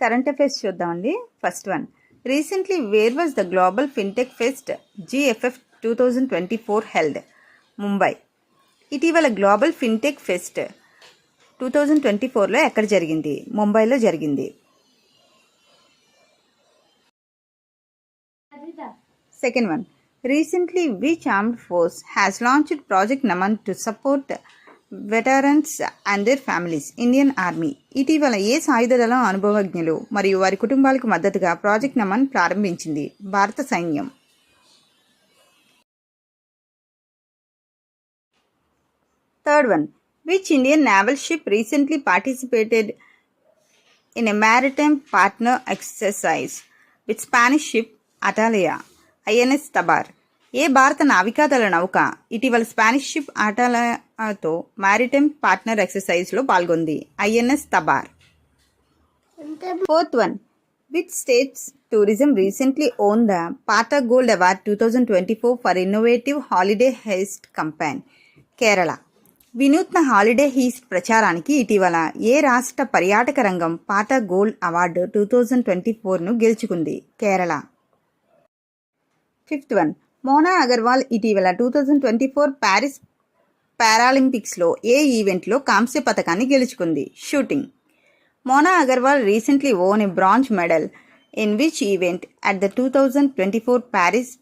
Current affairs చూద్దామండి. First one. Recently where was the global fintech fest GFF two thousand twenty four held. Mumbai. ఇటీవల global fintech fest two thousand twenty ఫోర్లో ఎక్కడ జరిగింది? ముంబైలో జరిగింది. Second one. Recently which armed forces has launched project Naman to support veterans and their families Indian army ఇటీవల ఏ సాయుధ దళం అనుభవజ్ఞులు మరియు వారి కుటుంబాలకు మద్దతుగా ప్రాజెక్ట్ నమన్ ప్రారంభించింది. భారత సైన్యం. Third one which Indian naval ship recently participated in a maritime partner exercise with Spanish ship Atalaya INS Tabar ఏ భారత నావికాదళ నౌక ఇటీవల స్పానిష్ షిప్ ఆటలతో మ్యారిటైమ్ పార్ట్నర్ ఎక్సర్సైజ్లో పాల్గొంది. INS Tabar. Fourth one. Which state's tourism recently won the PATA gold award two thousand twenty four for innovative holiday heist campaign Kerala. వినూత్న holiday heist ప్రచారానికి ఇటీవల ఏ రాష్ట్ర పర్యాటక రంగం PATA gold award two thousand twenty ఫోర్ను గెలుచుకుంది? Kerala. Fifth one. Mona Agarwal ఇటీవల two thousand twenty four Paris పారాలింపిక్స్లో ఏ ఈవెంట్లో కాంస్య పథకాన్ని గెలుచుకుంది? Shooting. Mona Agarwal recently won a bronze medal. In which event? At the two thousand twenty four Paris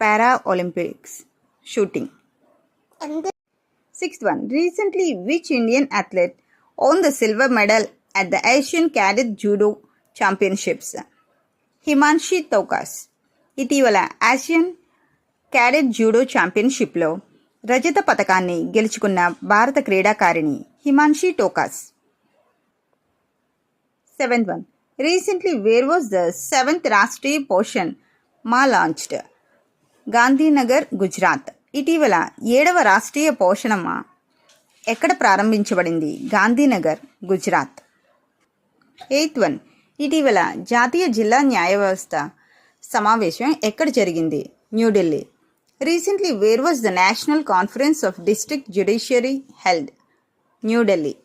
para Olympics shooting. Sixth one recently which Indian athlete won the silver medal at the Asian cadet judo championships? Himanshi Tokas. ఇటీవల Asian cadet judo ఛాంపియన్షిప్లో రజత పథకాన్ని గెలుచుకున్న భారత క్రీడాకారిణి Himanshi Tokas. Seventh one. Recently where was the seventh Rashtriya Poshan Maah launched. Gandhinagar Gujarat. ఇటీవల ఏడవ రాష్ట్రీయ పోషణమ్మ ఎక్కడ ప్రారంభించబడింది? గాంధీనగర్ గుజరాత్. Eighth one. ఇటీవల జాతీయ జిల్లా న్యాయ వ్యవస్థ సమావేశం ఎక్కడ జరిగింది? New Delhi Recently, where was the National Conference of District Judiciary held? New Delhi.